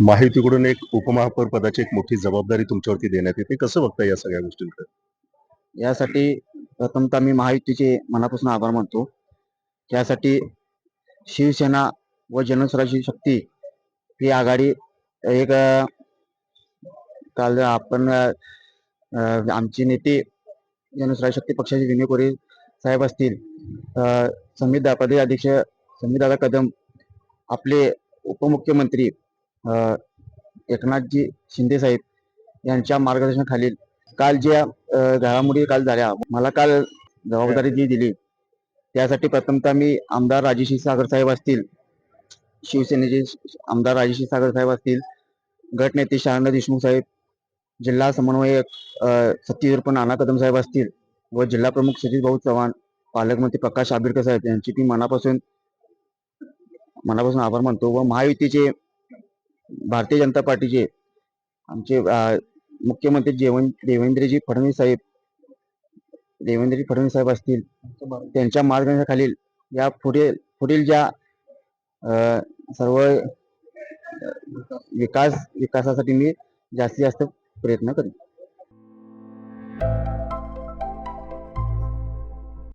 माहितीकडून एक उपमहापौर पदाची एक मोठी जबाबदारी तुमच्यावरती देण्यात येते. कसं बघता या सगळ्या गोष्टींकडे? यासाठी प्रथमतः मी महायुतीचे मनापासून आभार मानतो. त्यासाठी शिवसेना व जनस्वराज्य शक्ती ही आघाडी एक काल आपण आमचे नेते जनस्वराज्य शक्ती पक्षाचे विनय कोरे साहेब असतील अ, संविधा प्रदेश अध्यक्ष संविधादा कदम आपले उपमुख्यमंत्री एकनाथजी शिंदे साहेब यांच्या मार्गदर्शनाखाली काल ज्या घडामोडी काल झाल्या मला काल जबाबदारी जी दिली. त्यासाठी प्रथमतः मी आमदार राजेशी सागर साहेब असतील शिवसेनेचे आमदार राजेशी सागर साहेब असतील गटनेते शहानंद देशमुख साहेब जिल्हा समन्वयक अ, नाना कदम साहेब असतील व जिल्हा प्रमुख सतीश भाऊ चव्हाण पालकमंत्री प्रकाश आंबेडकर साहेब यांची मी मनापासून मनापासून आभार मानतो व महायुतीचे भारतीय जनता पार्टीचे आमचे मुख्यमंत्री जेवण देवेंद्रजी फडणवीस साहेब देवेंद्रजी फडणवीस साहेब असतील त्यांच्या मार्गदर्शनाखालील या पुढे पुढील ज्या सर्व विकास विकासासाठी मी जास्तीत जास्त प्रयत्न करेन.